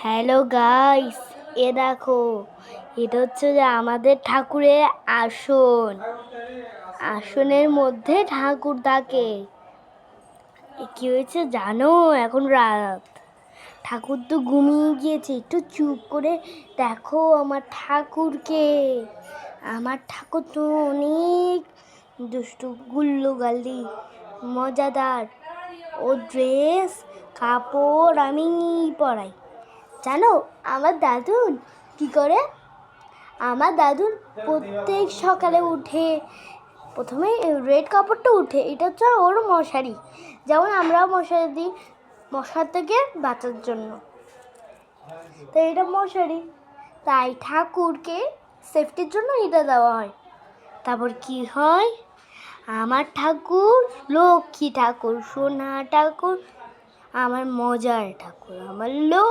Hello guys এ দেখো, এটা হচ্ছে যে আমাদের ঠাকুরের আসন। আসনের মধ্যে ঠাকুর থাকে। কি হয়েছে জানো? এখন রাত। ঠাকুর তো ঘুমিয়ে গিয়েছে। একটু চুপ করে দেখো আমার ঠাকুরকে। আমার ঠাকুর তো অনেক দুষ্টু গুল্লু গাল্লি মজাদার। ও ড্রেস কাপড় আমি পরাই জানো, আমার দাদুন, কি করে? আমার দাদুন প্রত্যেক সকালে উঠে, প্রথমে রেড কাপড়টা উঠে, এটা হচ্ছে ওর মশারি। যেমন আমরাও মশারি দিই, মশার থেকে বাঁচার জন্য। তো এটা মশারি। তাই ঠাকুরকে সেফটির জন্য এটা দেওয়া হয়। তারপর কি হয়? আমার ঠাকুর, লক্ষ্মী ঠাকুর, সোনা ঠাকুর, আমার মজার ঠাকুর, আমার লো